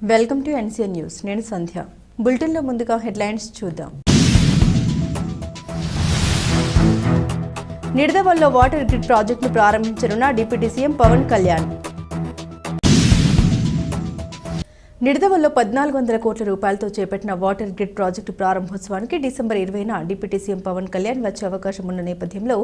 Welcome to NCN news. నేను సంధ్య. బులెటిన్లో ముందుగా హెడ్లైన్స్ చూద్దాం. నిడదవల్లో వాటర్ గ్రిడ్ ప్రాజెక్టును ప్రారంభించనున్న డిప్యూటీ సీఎం పవన్ కళ్యాణ్. నిడదవల్లో పద్నాలుగు వందల కోట్ల రూపాయలతో చేపట్టిన వాటర్ గ్రిడ్ ప్రాజెక్టు ప్రారంభోత్సవానికి డిసెంబర్ ఇరవైన డిప్యూటీ సీఎం పవన్ కళ్యాణ్ వచ్చే అవకాశం ఉన్న నేపథ్యంలో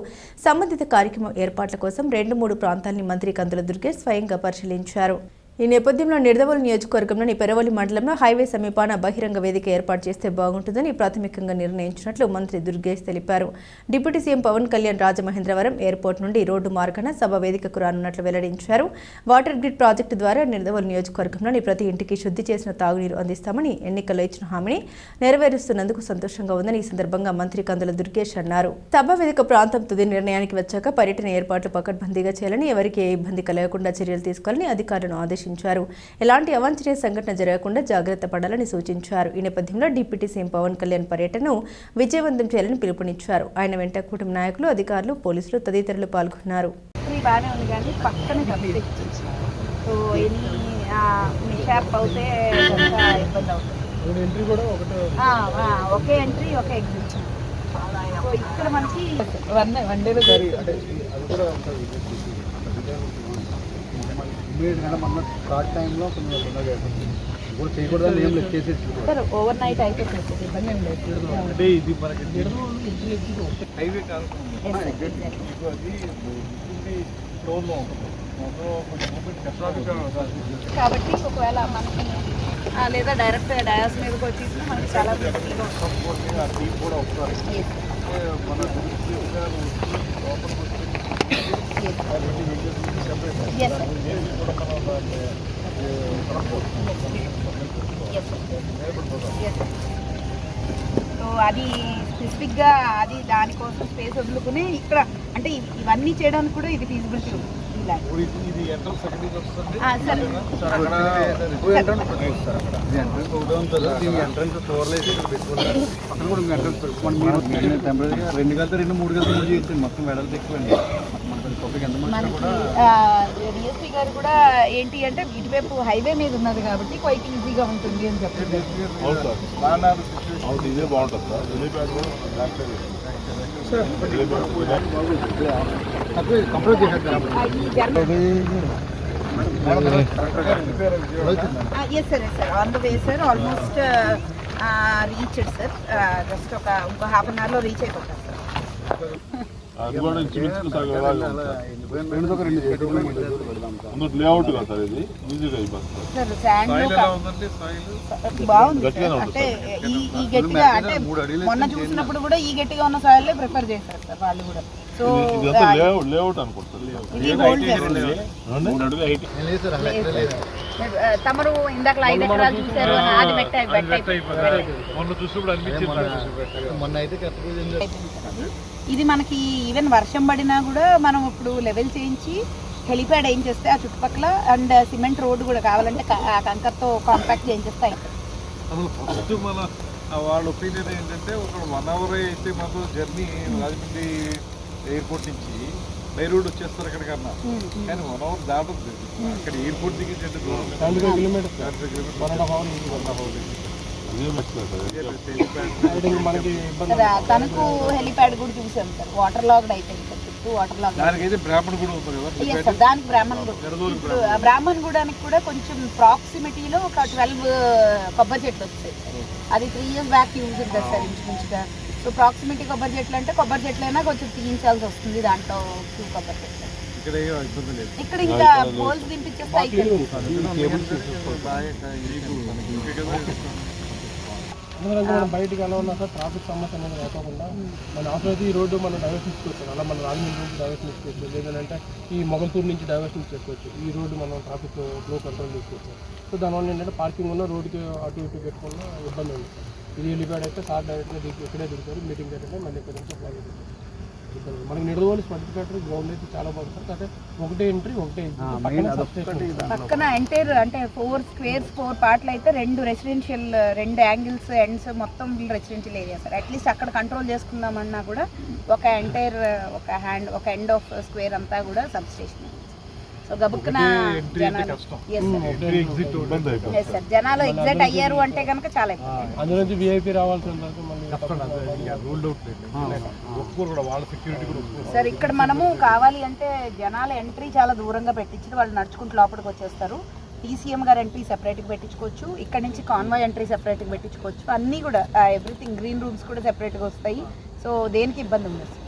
సంబంధిత కార్యక్రమం ఏర్పాట్ల కోసం రెండు మూడు ప్రాంతాలని మంత్రి కందుల దుర్గేష్ స్వయంగా పరిశీలించారు. ఈ నేపథ్యంలో నిడదవోలు నియోజకవర్గంలోని పెరవలి మండలంలో హైవే సమీపాన బహిరంగ వేదిక ఏర్పాటు చేస్తే బాగుంటుందని ప్రాథమికంగా నిర్ణయించినట్లు మంత్రి దుర్గేష్ తెలిపారు. Deputy CM Pawan Kalyan Rajamahendravaram airport నుండి రోడ్డు మార్గాన సభ వేదికకు రానున్నట్లు వెల్లడించారు. వాటర్ గ్రిడ్ ప్రాజెక్టు ద్వారా నిడదవోలు నియోజకవర్గంలోని ప్రతి ఇంటికి శుద్ధి చేసిన తాగునీరు అందిస్తామని ఎన్నికల్లో ఇచ్చిన హామీని నెరవేరుస్తున్నందుకు సంతోషంగా ఉందని ఈ సందర్భంగా మంత్రి కందుల దుర్గేష్ అన్నారు. సభ వేదిక ప్రాంతం తుది నిర్ణయానికి వచ్చాక పర్యటన ఏర్పాట్లు పకడ్బందీగా చేయాలని ఎవరికి ఏ ఇబ్బంది కలగకుండా చర్యలు తీసుకోవాలని అధికారులను ఆదేశించారు. ఎలాంటి అవాంఛనీయ సంఘటన జరగకుండా జాగ్రత్త పడాలని సూచించారు. ఈ నేపథ్యంలో డిప్యూటీ సీఎం పవన్ కళ్యాణ్ పర్యటనను విజయవంతం చేయాలని పిలుపునిచ్చారు. ఆయన వెంట కూటమి నాయకులు అధికారులు పోలీసులు తదితరులు పాల్గొన్నారు. బాగానే ఉంది కానీ పక్కనే సో ఎన్ని మిషాప్ అవుతే ఇబ్బంది అవుతుంది. ఎంట్రీ కూడా ఒకటే. ఆ, ఆ, ఒకే ఎంట్రీ ఒకే ఎగ్జిట్ సో ఇక్కడ మనకి వన్ వన్ డేలో సరే అంటే అది కూడా ఉంటుంది ఇమీడియట్గా మన స్టార్ట్ టైంలో కొంచెం తొందరగా అయిపోతుంది. ఇప్పుడు చేయకూడదని ఏం లేదు చేసేసి సార్ ఓవర్ నైట్ అయిపోతుంది సార్ ఇబ్బంది ఏం లేదు. అంటే ఇది మనకి హైవే కాదు. Yes, sir, exactly. మీకు అది ఉంటుంది ఫ్లోర్లో ఉంటుంది మొత్తం కొంచెం మూమెంట్ కష్టాలు కాబట్టి ఒకవేళ మనకి ఆ, లేదా డైరెక్ట్ డయాస్ మీదకి వచ్చేసి మనకి చాలా ఈజీగా ఉంటుంది. ఆ టీం కూడా వస్తారు Yes, sir. అంటే మన మినిస్ట్రీ గారు లోపలికి సో అది స్పెసిఫిక్గా అది దానికోసం స్పేస్ వదులుకుని ఇక్కడ అంటే ఇవ్- ఇవన్నీ చేయడానికి కూడా ఇది ఫీజిబిలిటీ ఉంది. రెండు కలితే రెండు మూడు చేయొచ్చు? మొత్తం వెడల్పు ఎక్కువండి మనకి డిఎస్పీ గారు కూడా ఏంటి అంటే ఇటువైపు హైవే మీద ఉన్నది కాబట్టి క్వైట్ ఈజీగా ఉంటుంది అని చెప్పారు. Yes sir. Yes sir. On the way sir almost reached sir just ఒక ఇంకో హాఫ్ అన్ అవర్లో రీచ్ అయిపోతారు. సార్ అది కూడా ఇంచుమించు సగం అలాగే ఉంది సార్. రెండు ఒక రెండు చేద్దాం ముందు లేఅవుట్ కదా సార్ ఇది. ఈజీగా అయిపోతుంది. సార్ శాండ్ బాగుంది గట్టిగానే సార్. ఉంటుంది అంటే ఈ ఈ గట్టిగా అంటే మొన్న చూసినప్పుడు కూడా ఈ గట్టిగా ఉన్న సాయిల్ ప్రిఫర్ చేశారు సార్ వాళ్ళు కూడా? సో హైట్ తమరు ఇందాక ఐదు ఎకరాలు చూశారు అని అది ఇది మనకి ఈవెన్ వర్షం పడినా కూడా మనం ఇప్పుడు లెవెల్ చేయించి హెలిప్యాడ్ ఏం చేస్తే ఆ చుట్టుపక్కల అండ్ సిమెంట్ రోడ్డు కూడా కావాలంటే ఆ కంకర్తో కాంపాక్ట్ చేయించేస్తే. అయిపోతుంది. అసలు ఫస్ట్ మన ఆ వాళ్ళ ఒపీనియన్ ఏంటంటే ఒక వన్ అవర్ అయితే మాకు జర్నీ రాజమండ్రి ఎయిర్పోర్ట్ నుంచి బై రోడ్ వచ్చేస్తారు అక్కడికన్నా కానీ వన్ అవర్ దాటదు అక్కడ ఎయిర్పోర్ట్ దిగి తనకు హెలిప్యాడ్ కూడా చూసాం సార్. వాటర్ లాగ్డ్ అయిపోయింది సార్ చుట్టూ వాటర్ లాగ్ దానికైతే బ్రాహ్మణ్ కూడా సార్ దానికి బ్రాహ్మణ్ బ్రాహ్మణ్ గూడానికి కూడా కొంచెం ప్రాక్సిమిటీలో ఒక ట్వెల్వ్ కొబ్బరి చెట్లు వస్తాయి అది త్రీ ఇయర్స్ బ్యాక్ యూజ్ ఉంటుంది సార్ ఇంచుమించుగా. సో ప్రాక్సిమిటీ కొబ్బరి చెట్లు అంటే కొబ్బరి చెట్లైనా కొంచెం తీయించాల్సి వస్తుంది దాంట్లో ఫ్యూ కొబ్బరి చెట్లు ఇక్కడ ఇంకా పోల్స్ దింపించేస్తే అయిపోయింది బయటికి వెళ్ళాలన్నా సార్ ట్రాఫిక్ సమస్య అనేది లేకుండా మన అయితే ఈ రోడ్డు మనం డైవర్షన్ చేసుకోవచ్చు అలా మన రాజమండ్రి నుంచి డైవర్షన్ చేసుకోవచ్చు లేదంటే ఈ మొగల్తూరు నుంచి డైవర్షన్ చేసుకోవచ్చు ఈ రోడ్డు మనం ట్రాఫిక్ ఫ్లో కంట్రోల్ చేసుకోవచ్చు. సో దానివల్ల ఏంటంటే పార్కింగ్ ఉన్న రోడ్డుకి అటు ఇటు పెట్టుకున్న ఇబ్బంది ఉంది సార్ ఇది వెళ్ళిపోయాడు అయితే సార్ డైరెక్ట్గా దిగి ఇక్కడే దిగుతారు మీటింగ్ అయితే మళ్ళీ ఇక్కడ నుంచి అప్లై ఇబ్బంది మనకి నిడదవోలు స్పటిఫికేటర్ గ్రౌండ్ అయితే చాలా బాగుంటుంది కాకపోతే ఒకటే ఎంట్రీ ఒకటే. పక్కనే ఉంది. ఎంటైర్ అంటే ఫోర్ స్క్వేర్స్ ఫోర్ పార్ట్లు అయితే రెండు రెసిడెన్షియల్ రెండు యాంగిల్స్ ఎండ్స్ మొత్తం residential area sir. At least అక్కడ కంట్రోల్ చేసుకుందామన్నా కూడా ఒక ఎంటైర్ ఒక హ్యాండ్ ఒక ఎండ్ ఆఫ్ స్క్వేర్ అంతా కూడా సబ్ స్టేషన్ సో సో గబుక్కున జనాలు. ఎగ్జిట్ ఇబ్బంది అయిపోతుంది. ఎస్ సార్ జనాలు ఎగ్జాక్ట్ అయ్యారు అంటే కనుక చాలా విఐపి ఒప్పుకోరు సార్ ఇక్కడ మనము కావాలి అంటే జనాల ఎంట్రీ చాలా దూరంగా పెట్టించి వాళ్ళు నడుచుకుంటూ లోపలికి వచ్చేస్తారు. టీసీఎం గారు ఎంట్రీ సెపరేట్గా పెట్టించుకోవచ్చు. ఇక్కడ నుంచి కాన్వాయ్ ఎంట్రీ సెపరేట్గా పెట్టించుకోవచ్చు. అన్నీ కూడా ఎవ్రీథింగ్ గ్రీన్ రూమ్స్ కూడా సెపరేట్గా వస్తాయి. సో దేనికి ఇబ్బంది ఉండదు